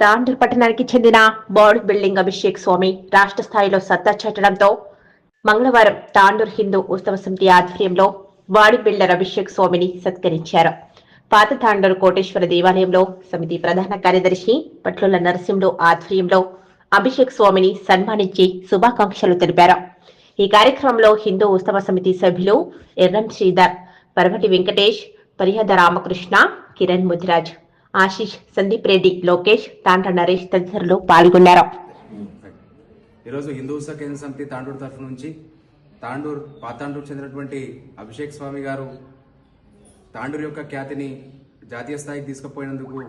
తాండూర్ పట్టణానికి చెందిన body building Abhishek స్వామి రాష్ట్ర స్థాయిలో సత్తా చాటడంతో మంగళవారం తాండూర్ హిందూ ఉత్సవ సమితి ఆధ్వర్యంలో బాడీ బిల్డర్ అభిషేక్ స్వామిని సత్కరించారు. పాత తాండూరు కోటేశ్వర దేవాలయంలో సమితి ప్రధాన కార్యదర్శి పట్లుల నరసింహులు ఆధ్వర్యంలో అభిషేక్ స్వామిని సన్మానించి శుభాకాంక్షలు తెలిపారు. ఈ కార్యక్రమంలో హిందూ ఉత్సవ సమితి సభ్యులు ఎర్రం శ్రీధర్ పరమటి వెంకటేష్ పరిహద రామకృష్ణ కిరణ్ ముదిరాజ్ ఆశీష్ సందీప్ రెడ్డి లోకేష్ తాండ్ర నరేష్ తదితరులు పాల్గొన్నారు. ఈరోజు హిందూ ఉత్సవ కేంద్ర సమితి తాండూరు తరఫు నుంచి తాండూరు పాతాండూరు చెందినటువంటి అభిషేక్ స్వామి గారు తాండూరు యొక్క ఖ్యాతిని జాతీయ స్థాయికి తీసుకుపోయినందుకు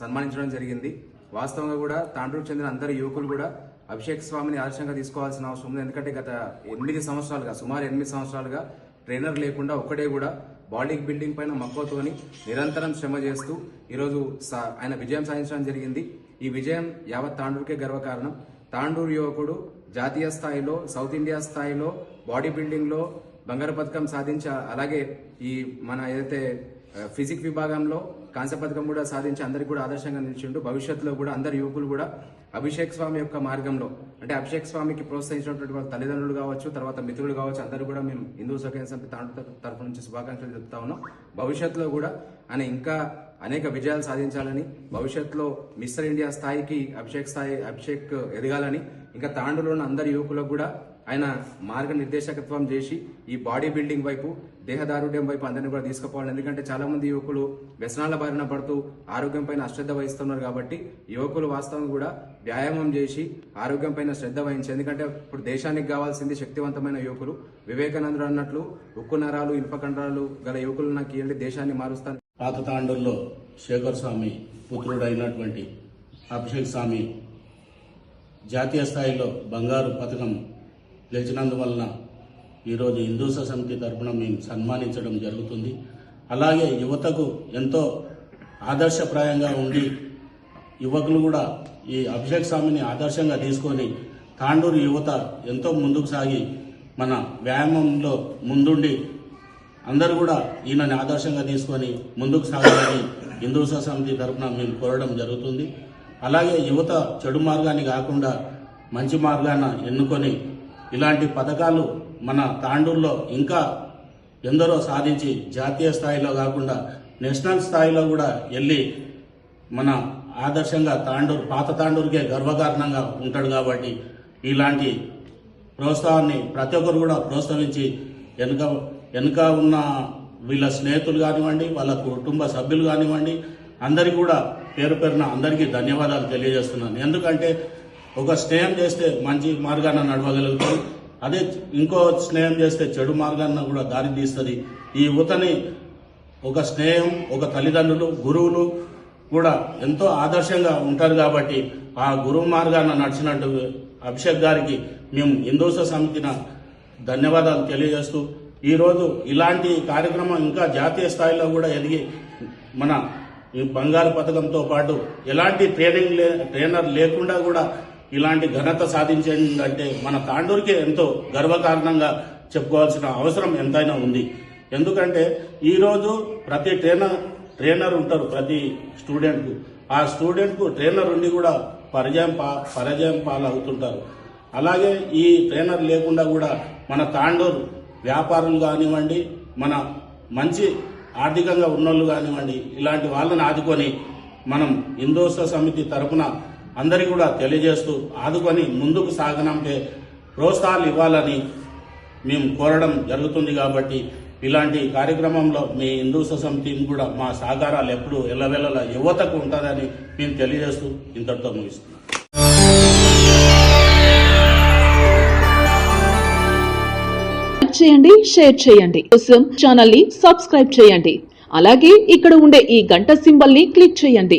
సన్మానించడం జరిగింది. వాస్తవంగా కూడా తాండూరుకు చెందిన అందరు యువకులు కూడా అభిషేక్ స్వామిని ఆదర్శంగా తీసుకోవాల్సిన అవసరం ఉంది. ఎందుకంటే గత ఎనిమిది సంవత్సరాలుగా సుమారు ఎనిమిది సంవత్సరాలుగా ట్రైనర్ లేకుండా ఒక్కడే కూడా బాడీ బిల్డింగ్ పైన మక్కువతోని నిరంతరం శ్రమ చేస్తూ ఈరోజు సా- ఆయన విజయం సాధించడం జరిగింది. ఈ విజయం యావత్ తాండూరుకే గర్వకారణం. తాండూరు యువకుడు జాతీయ స్థాయిలో సౌత్ ఇండియా స్థాయిలో బాడీ బిల్డింగ్లో బంగారు పథకం సాధించ అలాగే ఈ మన ఏదైతే ఫిజిక్ విభాగంలో కాంస్య పథకం కూడా సాధించి అందరికి కూడా ఆదర్శంగా నిలిచిండు. భవిష్యత్తులో కూడా అందరు యువకులు కూడా అభిషేక్ స్వామి యొక్క మార్గంలో అంటే అభిషేక్ స్వామికి ప్రోత్సహించినటువంటి వాళ్ళ తల్లిదండ్రులు కావచ్చు తర్వాత మిత్రులు కావచ్చు అందరూ కూడా మేము హిందూ సఖ్య సమితి తాండూరు తరఫు నుంచి శుభాకాంక్షలు చెప్తా ఉన్నాం. భవిష్యత్తులో కూడా ఆయన ఇంకా అనేక విజయాలు సాధించాలని భవిష్యత్తులో మిస్టర్ ఇండియా స్థాయికి అభిషేక్ స్థాయి అభిషేక్ ఎదగాలని ఇంకా తాండూరులో ఉన్న అందరి యువకులకు కూడా ఆయన మార్గ నిర్దేశకత్వం చేసి ఈ బాడీ బిల్డింగ్ వైపు దేహదారుఢ్యం వైపు అందరినీ కూడా తీసుకుపోవాలి. ఎందుకంటే చాలా మంది యువకులు వ్యసనాల బారిన పడుతూ ఆరోగ్యం పైన అశ్రద్ధ వహిస్తున్నారు కాబట్టి యువకులు వాస్తవం కూడా వ్యాయామం చేసి ఆరోగ్యం పైన శ్రద్ధ వహించి ఎందుకంటే ఇప్పుడు దేశానికి కావాల్సింది శక్తివంతమైన యువకులు. వివేకానందుడు అన్నట్లు ఉక్కు నరాలు ఇనుప కండరాలు గల యువకులు నాకు ఇవ్వండి దేశాన్ని మారుస్తాను. పాత తాండూరులో శేఖర్ స్వామి పుత్రుడైనటువంటి అభిషేక్ స్వామి జాతీయ స్థాయిలో బంగారు పథకం లేచినందువలన ఈరోజు హిందూ సమితి తరఫున మేము సన్మానించడం జరుగుతుంది. అలాగే యువతకు ఎంతో ఆదర్శప్రాయంగా ఉండి యువకులు కూడా ఈ అభిషేక్ స్వామిని ఆదర్శంగా తీసుకొని తాండూరు యువత ఎంతో ముందుకు సాగి మన వ్యాయామంలో ముందుండి అందరూ కూడా ఈయనని ఆదర్శంగా తీసుకొని ముందుకు సాగాలని హిందూ సమితి తరఫున మేము కోరడం జరుగుతుంది. అలాగే యువత చెడు మార్గాన్ని కాకుండా మంచి మార్గాన ఎన్నుకొని ఇలాంటి పథకాలు మన తాండూరులో ఇంకా ఎందరో సాధించి జాతీయ స్థాయిలో కాకుండా నేషనల్ స్థాయిలో కూడా వెళ్ళి మన ఆదర్శంగా తాండూరు పాత తాండూరుకే గర్వకారణంగా ఉంటాడు కాబట్టి ఇలాంటి ప్రోత్సాహాన్ని ప్రతి ఒక్కరు కూడా ప్రోత్సహించి వెనుక వెనుక ఉన్న వీళ్ళ స్నేహితులు కానివ్వండి వాళ్ళ కుటుంబ సభ్యులు కానివ్వండి అందరికీ కూడా పేరు పేరున అందరికీ ధన్యవాదాలు తెలియజేస్తున్నాను. ఎందుకంటే ఒక స్నేహం చేస్తే మంచి మార్గాన నడవగలుగుతుంది అదే ఇంకో స్నేహం చేస్తే చెడు మార్గాన్న కూడా దారి తీస్తుంది. ఈ యువతని ఒక స్నేహం ఒక తల్లిదండ్రులు గురువులు కూడా ఎంతో ఆదర్శంగా ఉంటారు కాబట్టి ఆ గురువు మార్గాన నడిచినట్టు అభిషేక్ గారికి మేము హిందూస సమితిన ధన్యవాదాలు తెలియజేస్తూ ఈరోజు ఇలాంటి కార్యక్రమం ఇంకా జాతీయ స్థాయిలో కూడా ఎదిగి మన ఈ బంగారు పథకంతో పాటు ఎలాంటి ట్రైనింగ్ లే ట్రైనర్ లేకుండా కూడా ఇలాంటి ఘనత సాధించిందంటే మన తాండూరుకే ఎంతో గర్వకారణంగా చెప్పుకోవాల్సిన అవసరం ఎంతైనా ఉంది. ఎందుకంటే ఈరోజు ప్రతి ట్రైనర్ ట్రైనర్ ఉంటారు ప్రతి స్టూడెంట్కు. ఆ స్టూడెంట్కు ట్రైనర్ ఉండి కూడా పరిచయం పా పరిచయం పాలవుతుంటారు అలాగే ఈ ట్రైనర్ లేకుండా కూడా మన తాండూరు వ్యాపారులు కానివ్వండి మన మంచి ఆర్థికంగా ఉన్నోళ్ళు కానివ్వండి ఇలాంటి వాళ్ళని ఆదుకొని మనం హిందోత్సవ సమితి తరపున అందరికీ కూడా తెలియజేస్తూ ఆదుకొని ముందుకు సాగనంపే ప్రోత్సాహాలు ఇవ్వాలని మేము కోరడం జరుగుతుంది కాబట్టి ఇలాంటి కార్యక్రమంలో మీ హిందూ సమితి కూడా మా సహకారాలు ఎప్పుడు ఎల్లవెల్లల యువతకు ఉంటుందని మేము తెలియజేస్తూ ఇంతటితో ముగిస్తున్నాం. చేయండి షేర్ చేయండి. కోసం ఛానల్ని సబ్స్క్రైబ్ చేయండి. అలాగే ఇక్కడ ఉండే ఈ గంట సింబల్ని క్లిక్ చేయండి.